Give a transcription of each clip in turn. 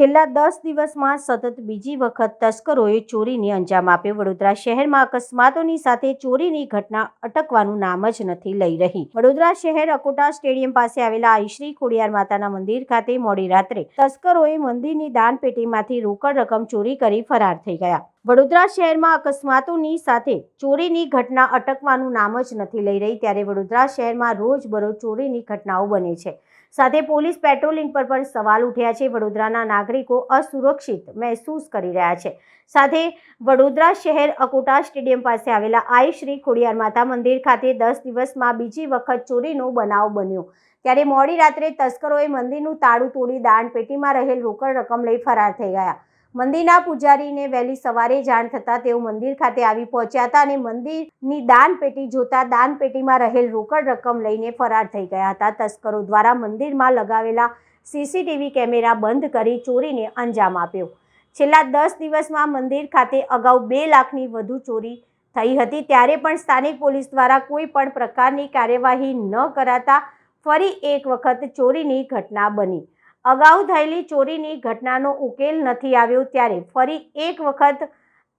છેલ્લા દસ દિવસમાં સતત બીજી વખત તસ્કરોએ ચોરીને અંજામ આપ્યો. વડોદરા શહેરમાં અકસ્માતોની સાથે ચોરીની ઘટના અટકવાનું નામ જ નથી લઈ રહી. વડોદરા શહેર અકોટા સ્ટેડિયમ પાસે આવેલા આઈશ્રી ખોડિયાર માતાના મંદિર ખાતે મોડી રાત્રે તસ્કરોએ મંદિરની દાનપેટીમાંથી રોકડ રકમ ચોરી કરી ફરાર થઈ ગયા. વડોદરા શહેરમાં અકસ્માતોની સાથે ચોરીની ઘટના અટકવાનું નામ જ નથી લઈ રહી, ત્યારે વડોદરા શહેરમાં રોજબરોજ ચોરીની ઘટનાઓ બને છે. સાથે પોલીસ પેટ્રોલિંગ પર પણ સવાલ ઉઠ્યા છે. વડોદરાના નાગરિકો અસુરક્ષિત મહેસૂસ કરી રહ્યા છે. સાથે વડોદરા શહેર અકોટા સ્ટેડિયમ પાસે આવેલા આઈ શ્રી ખોડિયાર માતા મંદિર ખાતે દસ દિવસમાં બીજી વખત ચોરીનો બનાવ બન્યો. ત્યારે મોડી રાત્રે તસ્કરોએ મંદિરનું તાળું તોડી દાણપેટીમાં રહેલ રોકડ રકમ લઈ ફરાર થઈ ગયા. મંદિરના પૂજારીને વહેલી સવારે જાણ થતાં તેઓ મંદિર ખાતે આવી પહોંચ્યા હતા અને મંદિરની દાન પેટી જોતા દાન પેટીમાં રહેલ રોકડ રકમ લઈને ફરાર થઈ ગયા હતા. તસ્કરો દ્વારા મંદિરમાં લગાવેલા સીસીટીવી કેમેરા બંધ કરી ચોરીને અંજામ આપ્યો. છેલ્લા દસ દિવસમાં મંદિર ખાતે અગાઉ બે લાખની વધુ ચોરી થઈ હતી. ત્યારે પણ સ્થાનિક પોલીસ દ્વારા કોઈ પણ પ્રકારની કાર્યવાહી ન કરાતા ફરી એક વખત ચોરીની ઘટના બની. અગાઉ થયેલી ચોરીની ઘટનાનો ઉકેલ નથી આવ્યો ત્યારે ફરી એક વખત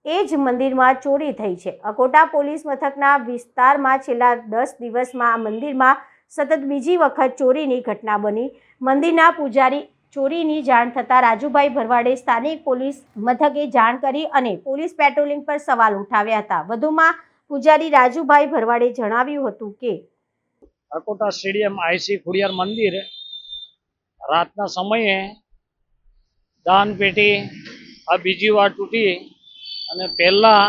એ જ મંદિરમાં ચોરી થઈ છે. અકોટા પોલીસ મથકના વિસ્તારમાં છેલ્લા દસ દિવસમાં આ મંદિરમાં સતત બીજી વખત ચોરીની ઘટના બની. મંદિરના પૂજારી ચોરીની જાણ થતાં રાજુભાઈ ભરવાડે સ્થાનિક પોલીસ મથકે જાણ કરી અને પોલીસ પેટ્રોલિંગ પર સવાલ ઉઠાવ્યા હતા. વધુમાં પૂજારી રાજુભાઈ ભરવાડે જણાવ્યું હતું કે અકોટા સ્ટેડિયમ આઈસી ખુડિયાર મંદિર રાતના સમયે દાન પેટી આ બીજી વાર તૂટી અને પહેલાં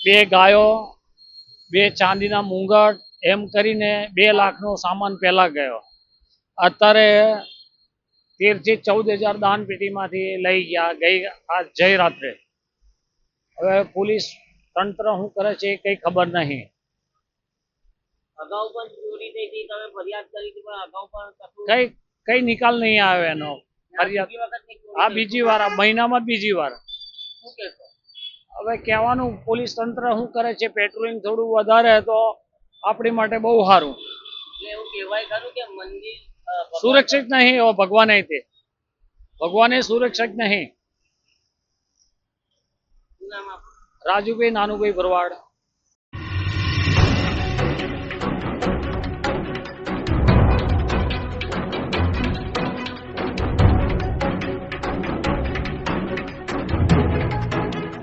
બે ગાયો બે ચાંદીના મુંગટ એમ કરીને બે લાખનો સામાન પહેલાં ગયો. અત્યારે તેરથી ચૌદ હજાર દાન પેટીમાંથી લઈ ગયા ગઈ આ જય રાત્રે. હવે પોલીસ તંત્ર શું કરે છે એ કઈ ખબર નહીં. અગાઉ પણ ચોરી થઈ હતી તમે ફરિયાદ કરી હતી પણ અગાઉ પણ કઈ કઈ નિકાલ નહીં આવે એનો. ફરિયાદ. આ બીજી વાર મહિનામાં બીજી વાર. હવે કહેવાનું પોલીસ તંત્ર શું કરે છે પેટ્રોલિંગ થોડું વધારે તો આપણી માટે બહુ સારું. સુરક્ષિત નહીં એવો ભગવાન તે. ભગવાને સુરક્ષિત નહીં? રાજુભાઈ નાનુભાઈ ભરવાડ.